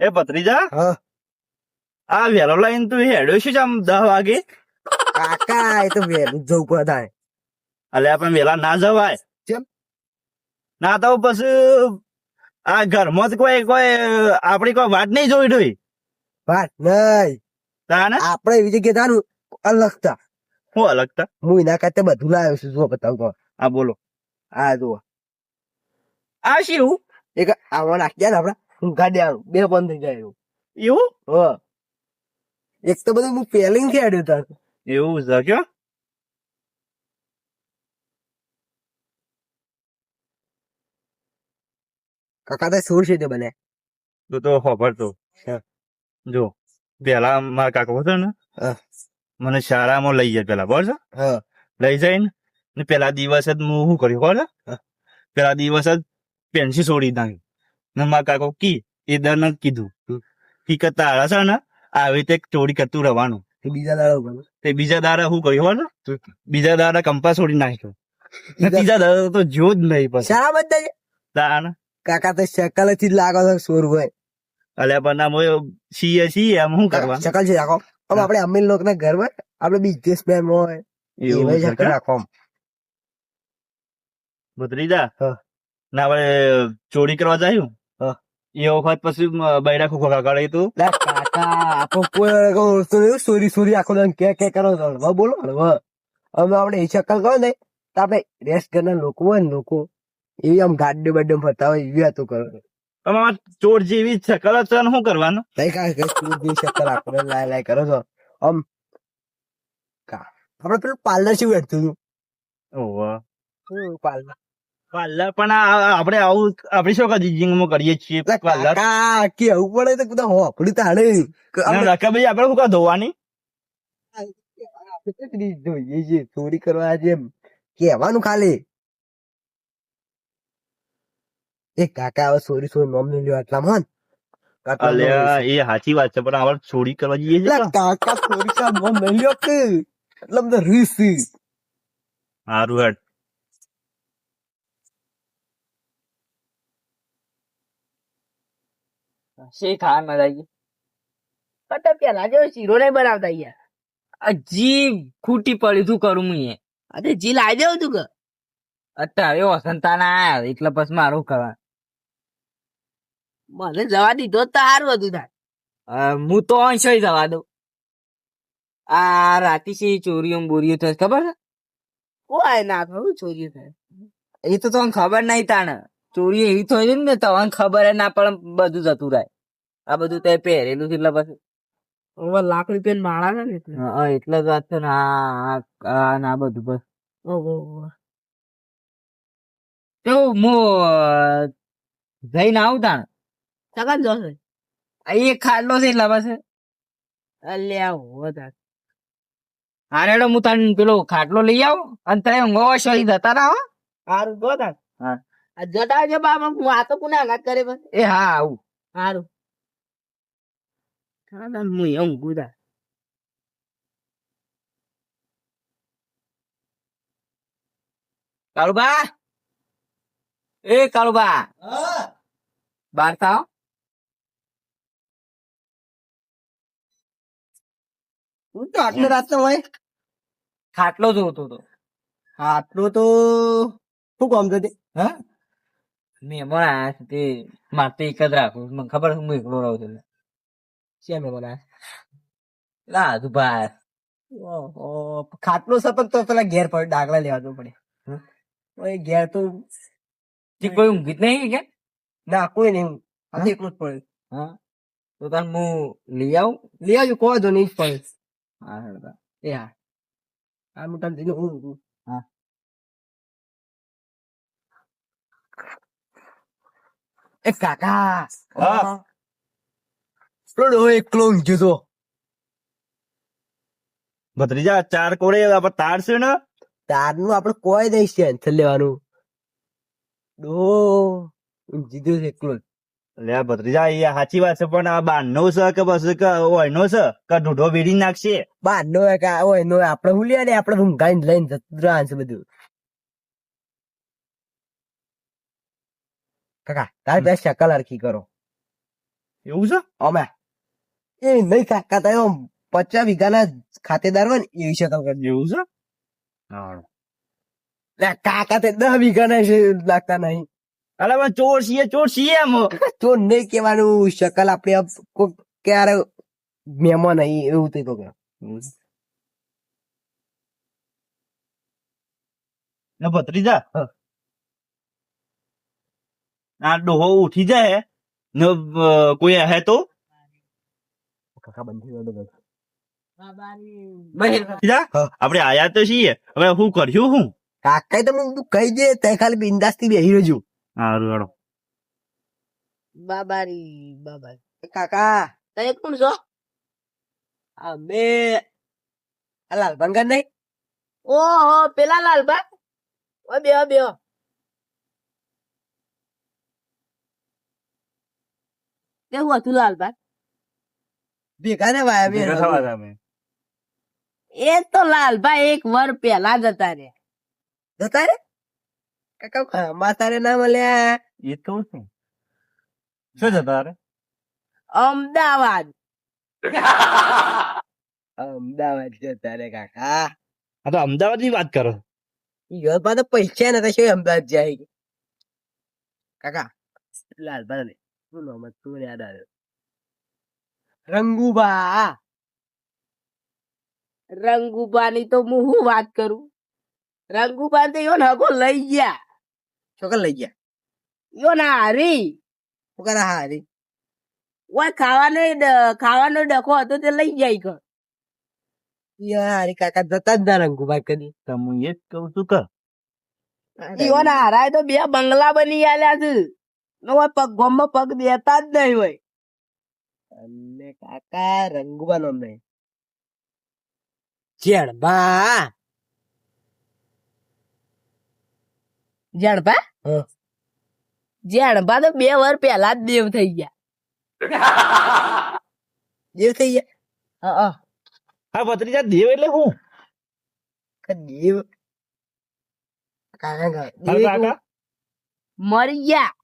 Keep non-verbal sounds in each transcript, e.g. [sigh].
એ ભત્રીજા? હા. આ વેલો લાઈન તું હેડ્યો છે આમ દહ વાગે? કાકા એ તો વહેલું જવું પડાય. અલે આપણે વેલા ના જવાય. કેમ? ના તો પછી આ ઘરમાં કોઈ કોઈ આપડી કોઈ વાત નહીં જોઈ જોઈ વાત નહીં. તાને? આપણે એવી જગ્યાએ તારું અલગતા. હું અલગતા? હું એના કરતા બધું લાવ્યો છું જો બતાવું તો. આ બોલો. આ જુઓ. આ શું? એક આવવા નાખ્યા ને આપડે હું ગાડી બે બંધ થઈ જાય એવું. હા. એક તો બધું હું પેલિંગથી આડ્યો તાર. એવું છે કયો? કાકા તો સુર છે તે બને? તું તો ખબર તો હા. જો પેલા મારા કાકો હતો ને હા. મને શાળામાં લઈ જાય પેલા બરાબર છે? હા. લઈ જઈને ને પેલા દિવસ જ હું શું કર્યું ખબર પેલા દિવસ જ પેન્સિલ છોડી નાખી. ને મારા કાકો કી એ દર કીધું. કી કરતા તારા છે ને આવી રીતે ચોરી કરતું રહેવાનું. બીજા દાડા તે બીજા દાડા શું કર્યું હોય બીજા દાડા કંપાસ છોડી નાખ્યો. બીજા દાડા તો જો જ નહીં પછી. શા બધા? તાણ કાકા તો શકલથી લાગો છો સોર હોય અલ્યા પણ આમ સીએ સીએ આમ શું કરવા શકલ છે રાખો. આમ આપણે અમીર લોક ના ઘરમાં આપણે બિઝનેસમેન હોય એવું શકલ રાખો. ભત્રીજા? ના આપણે ચોરી કરવા જાયું. એ વખત પછી બૈરા ખોખો કાઢે તું. લા કાકા આખો કોઈ ઓળખતો નહીં સોરી સોરી આખો દાડો કે કે કરો છો બોલો હવે અમે આપણે એ શકલ કહો ને તો આપણે રેસ્ટ કરના લોકો હોય ને લોકો એવી આમ ગાડી બાડી ફરતા હોય એવી વાતો કરો. તમારા ચોર જેવી જ છે કરો શું કરવાનું? તઈ કાંઈ ચોર જેવી શકલ આપણે લાય લાય કરો છો. આમ કા આપણે પેલું પાર્લર શું હેઠતું ઓહો. હતું પાર્લર પાર્લર પણ આપણે આવું આપણે શું કરી જિંદગીમાં કરીએ છીએ? પાર્લર કાકા કેવું પડે તો બધા હો આપડી તાણે રકાભાઈ આપણે શું કા ધોવાની? જોઈએ છે ચોરી કરવા જેમ. કેવાનું ખાલી. એ કાકા હવે સોરી સોરી નોમ લઈ લ્યો આટલા મન અલ્યા એ સાચી વાત છે પણ આપણે ચોરી કરવા જઈએ છીએ કાકા ચોરી કા નોમ લઈ લ્યો કે બધા રીસી હારું હેડ. શી ખાવા મજા આવી પતા પેલા જો શીરો નહીં બનાવતા યાર જી ખૂટી પડી તું કરું હું અરે જી લાવી દેવું તું કે. અત્યારે વસંતા ના આયા એટલે પછી મારું કરવા મને જવા દીધો તો સારું હતું થાય હું તો અંશ જવા દઉં. આ રાતે સી ચોરીઓ બોરીઓ થશે ખબર છે? કોઈ ના થયું ચોરીઓ થાય એ તો તમને ખબર નહીં તાણ. ચોરી એવી થઈ ને તમને ખબર ના પડે બધું જતું રહે. આ બધું તે પહેરેલું છે એટલે પછી. હવે લાખ રૂપિયા માળા છે ને એટલે? હા એટલે જ વાત છે ને આ ના બધું બસ. ઓહો. તો મો જઈને આવું તાણ. સગન જોશે? આ એક ખાટલો છે એટલે બસ અલ્યા હો તાર. હારેડો હું તને પેલો ખાટલો લઈ આવું અને તને ઊંઘવા શોઈ જતા રહો હારું ગો તાર. હા. આ જતા છે બા હું આ તો કોને ના કરે બસ એ હા આવું. સારું હા તાર હું એવું ગુદા કાળુબા? એ કાળુબા. બાર થાવ. હું તો આટલો રાત હોય. ખાટલો જોતો હતો આટલો તો શું કામ થતી? હા? મહેમાન આયા છે તે મારે તો એક જ રાખું મને ખબર છે હું એકલો રહું છું. શેમ શેમ મને લા તું ભાઈ. ઓહો ખાટલો સપન તો પેલા ઘેર પડે ડાગલા લેવા જવું પડે. ઓય ઘેર તો તે કોઈ ઊંઘી જ નહીં કે? ના કોઈ નહીં આ તો એકલું જ પડે. હા? તો તાર હું લઈ આવું? લઈ આવજો કોઈ જો નહીં જ પડે. હા હેડો. એ હા. આ હું ઊંઘું. હા. એ કાકા હા. એકલો ઊંઘ્યો તો ભત્રીજા ચાર કોડે આપણે તાર છે ને? તારનું આપણે કોઈ દઈશ ટેન્શન લેવાનું ડો ગયો છે એકલો. લે ભત્રીજા એ સાચી વાત છે પણ આ બારનો છે કે બસ કે ઓયનો છે? કે ઢૂઢો વીડી નાખશે? બારનો કે નો હોય. આપણે હું લે આપડે આપણે ઊંઘાઈને લઈને જતું રહ્યા છે બધું. કાકા તારે બે શકલ હરખી કરો. એવું છે? અમે. એ નહીં કાકા તો પચાસ વીઘાના ખાતેદાર હોય ને એવી શકલ કરજો એવું છે? હા લે, કાકા તે દસ વીઘાના લાગતા નહીં. અરે પણ ચોર છીએ ચોર છીએ એમ. ચોર નહીં કેવાનું શકલ આપણે કોક ક્યારે મહેમાન અહીં એવું થઈ તો કે ભત્રીજા. આ ડોહો ઉઠી જાય ને કોઈ હે તો? કાકા બંધ આપણે આયા તો છીએ. હવે હું કર્યું હું? કાકા તો મને કહી દે તે ખાલી બિંદાસથી બેહી રહેજો. હારું હાડો. બાબારી બાબારી. કાકા. તમે કોણ છો? અમે આ લાલભાન ઘર નહીં? ઓહો પેલા લાલબા ઓ બેહો. કેવું હતું લાલભાઈ ભેગા ને થવા તમે એ તો લાલભાઈ એક વર પેલા જતા રે જતા રે કાકા માતા રે ના મળ્યા એ તો શું શું જતા રે અમદાવાદ અમદાવાદ જતા રે કાકા આ તો અમદાવાદની વાત કરો ઈયોર પાસે પૈસા નતા શું અમદાવાદ જાય કાકા લાલભાઈ શું નામ હતું યાદ આવ્યો રંગુબા રંગુબાની તો હું શું વાત કરું રંગુબા તો યો હગો લઈ ગયા છોકરા લઈ ગયા યો ના હારી છોકરા હારી ઓય ખાવાનો ખાવાનો ડખો હતો તે લઈ જાય કર યાર હારી કાકા જતા જ ના રંગુબા કદી તો એ જ કહું છું કે ઈયો ના હારાય તો બે બંગલા બની આલ્યા છે ને ઓય પગ ગોમમાં પગ દેતા જ નહીં હોય. અને કાકા રંગવાનો નહીં. જેણબા જેણબા જેણબા તો બે વર પહેલા જ દેવ થઈ ગયા. દેવ થઈ ગયા? હા હા. ભત્રીજા દેવ એટલે હું? કે દેવ. કા- હા, દેવ કાકા. મરી ગયા.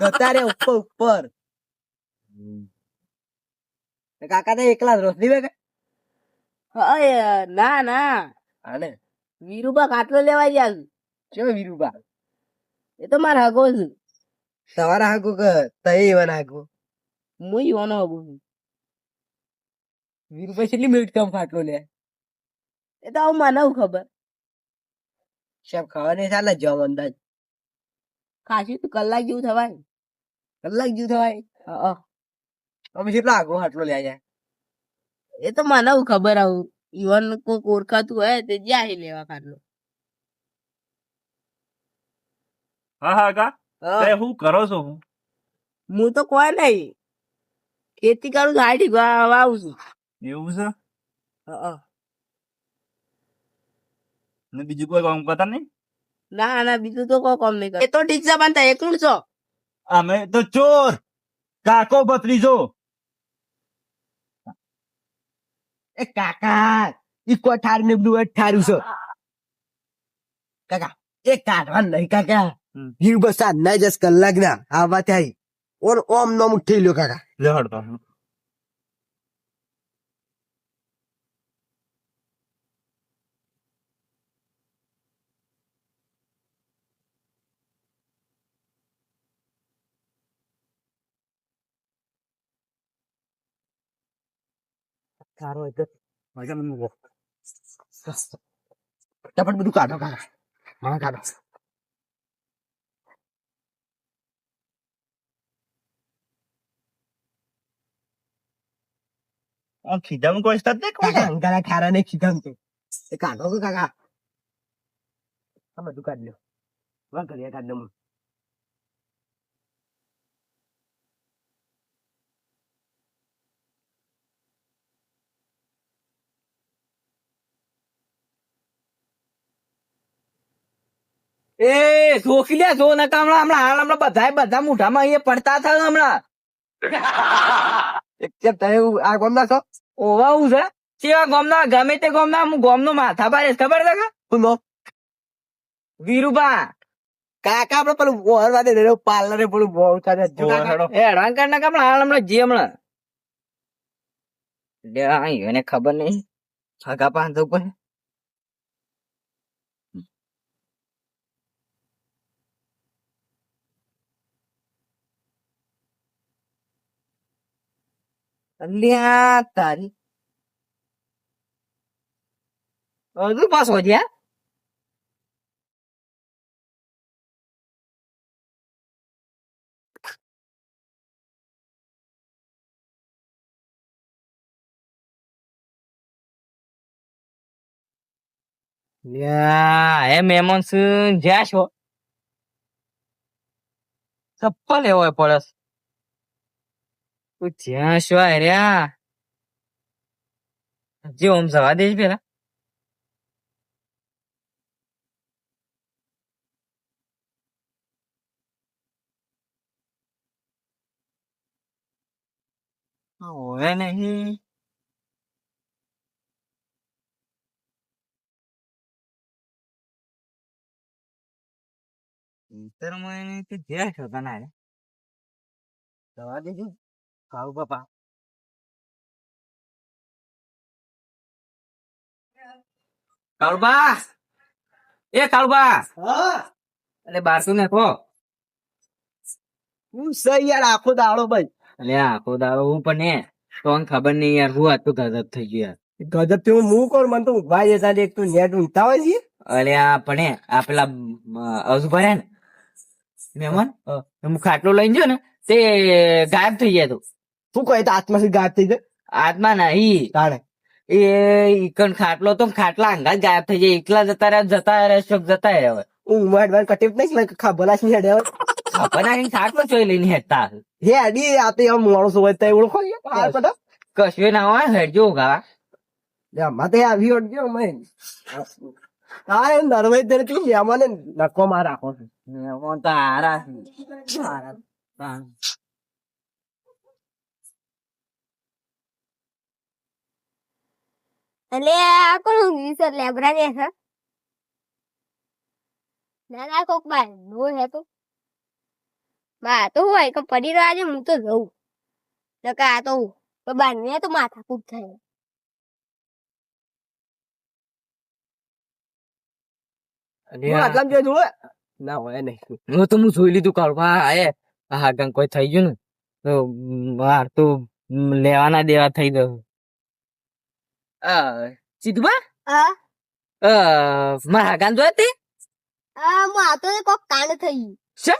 જતા રે ઉપર. ઉપર કાકા તો એકલા જ રોશની હા, ના ના. આને? વીરુબા કાટલો લેવા ગયા છે. વીરુબા? એ તો મારા હગો છે. સવારે હાકુ કે તય એવા હાગો? હું ઈવાનો હગો વીરુબા કેટલી મિનિટ કામ ફાટલો લે? એ તો આવું મને ખબર. સાહેબ ખાવાની ચાલે? જમ અંદાજ. ખાસી તો કલાક જેવું થવાય. કલાક જેવું થવાય અમે કેટલા આગો હાટલો લે જાય એ તો મને હું ખબર આવું ઈવન કોઈક ઓળખાતું હોય તે જાય લેવા ખાટલો હા હા કા. તે હું કરો છો હું હું તો કોઈ નહીં ખેતી કરું હાડી વાવું છું એવું છે હા, ને બીજું કોઈ કામ કરતા નહીં ના ના બીજું તો કોઈ કામ નહીં કરે એ તો પણ તમે એકલું છો અમે તો ચોર. કાકો ભત્રીજો. એ કાકા ઈ કોઠાર ને બધું અઠારું છે. કાકા એ કાઢવા નહીં કાકા. હમ. બસ સાત ના દસ કલાક ના આવા થાય. ઓર ઓમ નોમ ઉઠી લ્યો કાકા. લે હડતો સારો એક મજા મને મૂકો. ફટાફટ બધું કાઢો કાઢો. હા કાઢો. ખીજામાં કોઈ સ્ટાર્ટ નહીં કાકા ખારા ને ખીધમ તો. કાઢો કે કાકા? આ બધું કાઢ લ્યો. વાહ કરીએ કાઢ દઉં એ જોખી લે જો ને હમણાં હમણાં હાલ હમણાં બધા બધા મોઢામાં અહીંયા પડતા થાય હમણાં. [laughs] એક કે તમે આ ગોમના છો? ઓવા હું છે? કેવા ગોમના? ગમે તે ગોમના હું ગોમનો માથા પાડે ખબર છે કે? શું નો? વીરુબા. કાકા આપડે પેલું મોહર વાદે પાર્લરે પેલું બહુ થાય. એ હેરાન કર નાખ હમણાં હાલ હમણાં જી હમણાં. આ એને ખબર નહીં. સગા પાંચ ઉપર. અલ્યા તારી હજુ પાછો જ્યાં લ્યા, હે મહેમાન શું જ્યાં છો ચપ્પલ એવો પડસ તું જ્યાં છો રહ્યા જે ઓમ જવા દે પેલા હોય નહીં ઇન્ટર મને કે જ્યાં છો તને હારે. જવા દેજો બાપા કાળુબા! એ કાળુબા! અરે બારસો ને કહો હું સહી યાર આખો દાડો ભાઈ. અરે આખો દાડો હું પણ એ. તો ખબર નહીં યાર હું આટલું ગજબ થઈ ગયું યાર. ગજબથી હું કોણ મને તો ભાઈ જતા એક તો નેટ ઊંઘતા હોય છે. અરે આ પણ આ પેલા અજુભાઈ ને મહેમાન હું. ખાટલો લઈને જો ને તે ગાયબ થઈ જાય તો. શું કહે તો આત્માથી ગાયબ થઈ જાય? આત્મા નહીં. તાણે. એ ઈકણ ખાટલો તો ખાટલા અંગા ગાયબ થઈ જાય. એકલા જતા રહ્યા જતા રહ્યા શોક જતા રહ્યા હવે. ઊંઘવા વાર કટીપ નહીં like છે નહીં હેડે. ખબર નહીં ખાટલો ચોઈ લઈને હેતા હે અડી આ તો એમ માણસ હોય તો ઓળખો હાલ પટા. કશું ના હોય હેડજો ઉગાવા. લે માતે આવી ઓડજો મેં હા એમ નરવાઈ દે તું યામાને નકો માં રાખો છો. તો હારા. છે. હારા. તાણ. એટલે આ કોણ સર લેબરા ને છે? ના ના કોક બાર નો હે તો. બા તો હોય કે પડી રહ્યો આજે હું તો જઉં. નકા આ તો બાર ને તો માથા કૂટ થાય. ના હોય નહીં. હું તો હું જોઈ લીધું કાળ ભાઈ હા. કોઈ થઈ ગયું ને તો બહાર તો લેવાના દેવા થઈ ગયું. સીધું બા હા મારા ગાન જોયા તે આ તો કોક કાંડ થઈ છે?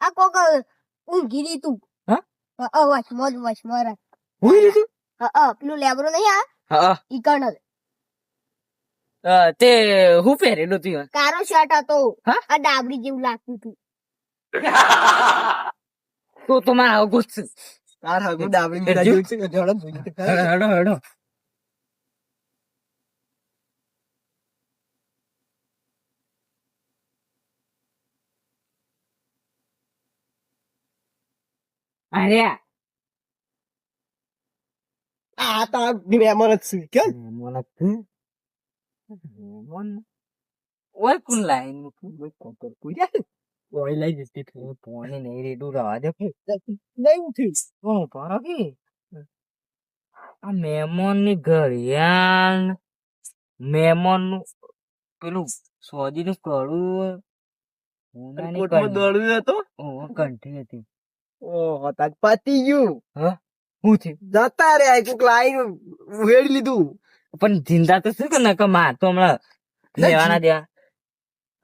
આ કોક ઊંઘી રહી તું હા? વચ મોજ વચ મોરા હું લીધું? હા પેલું લેબરો નહીં આ? હા. ઈ કર્નલ તે હું પહેરેલું તું કારો શર્ટ હતો. હા? આ ડાબડી જેવું લાગતું હતું. [laughs] તો તો મારા ગુસ્સ તાર. જોઈ છે કે જોડે જોઈ છે ખરા? હેડો હેડો અરે આ. તો આ મહેમાન જ છે કેમ? મને મન ઓય કુન લાઈન ઓય કોકર કુજા ઓય લઈ જતી થઈ પોણે નહીં રેડું રવા દે નહીં ઉઠી. કોણ પારો કે? આ મહેમાનની ઘડિયાળ મહેમાનનું પેલું સોજી નું કડું કોટમાં દોડ્યું હતો? કંઠી હતી. ઓહો તાજ પતી ગયું. હું? થયું? જતા રે આ કોક લાઈન વેડી લીધું. પણ જિંદા તો શું કે નકર માર તો હમણાં લેવાના દેવા.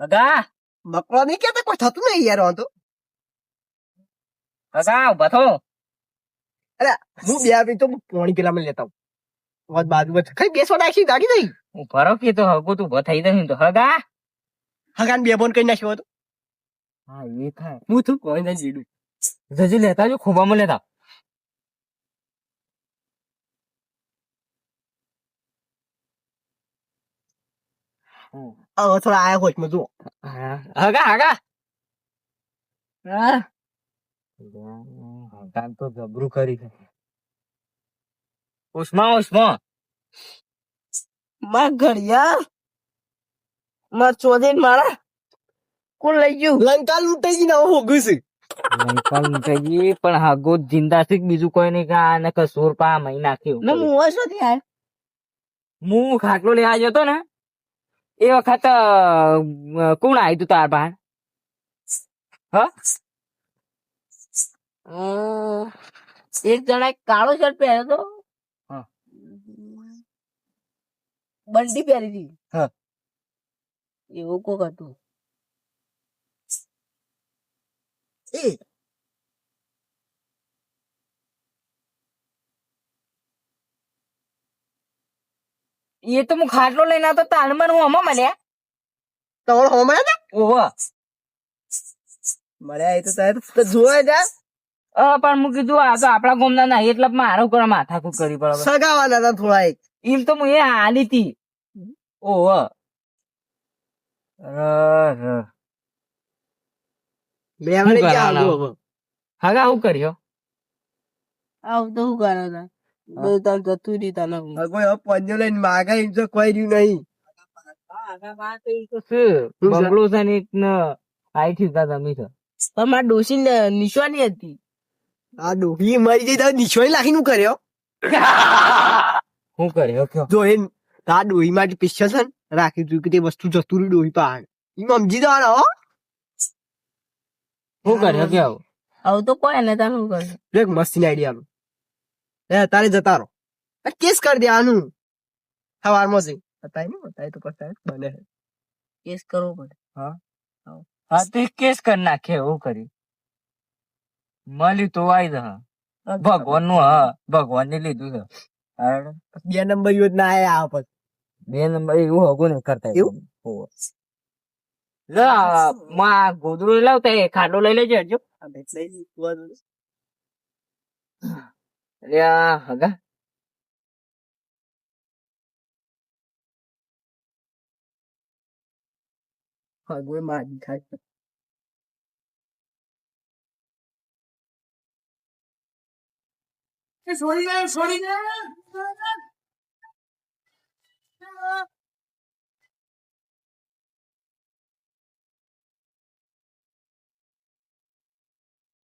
અગા બકરો નહીં કેતા? કોઈ થતું નહીં યાર વાંધો. અગા ઊભા થો. હું બે આપી તો પોણી કિલામાં લેતા આવું. વાત બાજુ કઈ બેસવા નાખી ગાડી નહીં હું ભરો કે તો હગો તું ઊભો થઈ જશે તો. હગા હગાન બે બોન કરી નાખ્યો હતો. હા એ થાય. હું તું કોઈ ના જીડું. જજી લેતા જો ખોબામાં લેતા. હગા હગા હા હગા તો જબરું કરી ઉષ્મા ઉષ્મા. માર ઘડિયાળ માર ચોધીન મારા કોણ લઈ ગયું? લંકા લૂંટાઈ ગઈ ને હવે છે. લૂંટાઈ પણ હાગો જિંદા છે બીજું કોઈ નહીં કે આને કસૂર પા મહી નાખ્યો ને હું હશો આયો હું ખાટલો લેવા જતો ને એ વખત કોણ આવ્યું તું તાર પાસે હ? એક જણા કાળો શર્ટ પહેર્યો તો હા. બંડી પહેરી હતી. હા. એવું કોક હતું. એ. તો હું ખાટલો લઈને આવતો મને હું હમણાં મળ્યા? તમારો હોમાં હતા ઓહો. મળ્યા એ તો તારે તો જોવા જા. અ, પણ હું કીધું આ તો આપણા ગોમના ના એટલે મારો માથા માથાકૂટ કરી પડે સગાવાના હતા થોડા એક. એમ તો હું એ હાલી હતી ઓહો. શું ક્યાં? આગળ હવે? કર્યો? આવું તો શું કરે તા બધું તાર જતું રહી તને કોઈ પંજો લઈને માગે એમ તો કોઈ રહ્યું નહીં. તો શું? બંગલો છે ને એક આઈ થયું તા તમે છો પણ ડોસી નિશાની હતી. આ ડોસી મરી જઈ તો નિશોય લાખી નું કર્યો? હું કર્યો? કયો? જો એ આ ડોહી માટે પિક્ચર છે ને રાખી તું કે તે વસ્તુ જતું રહ્યું ડોહી પહાડ એમ સમજી જવાનો હો. શું કરે કે આવું? તો કોઈ ને તને શું કરે એક મસ્તી આઈડિયા એ તારે જતા રહો કેસ કરી દે આનું. સવારમાં જઈ. બતાય ને બતાય તો પછી બને કેસ કરવો પડે. હા. તો કેસ કરી નાખે એવું કર્યું. મળ્યું તો આવી જ ભગવાનનું હા ભગવાન ને લીધું છે. બે નંબર યોજના આયા આ પછી બે નંબર એવું હગું નહીં કરતા એવું? હોવે. લે આ, માં ગોદડું લાવતા એ ખાટલો લઈ લેજે હજુ લે આ હગા હગવે મારી ખાય છોડી દે છોડી દે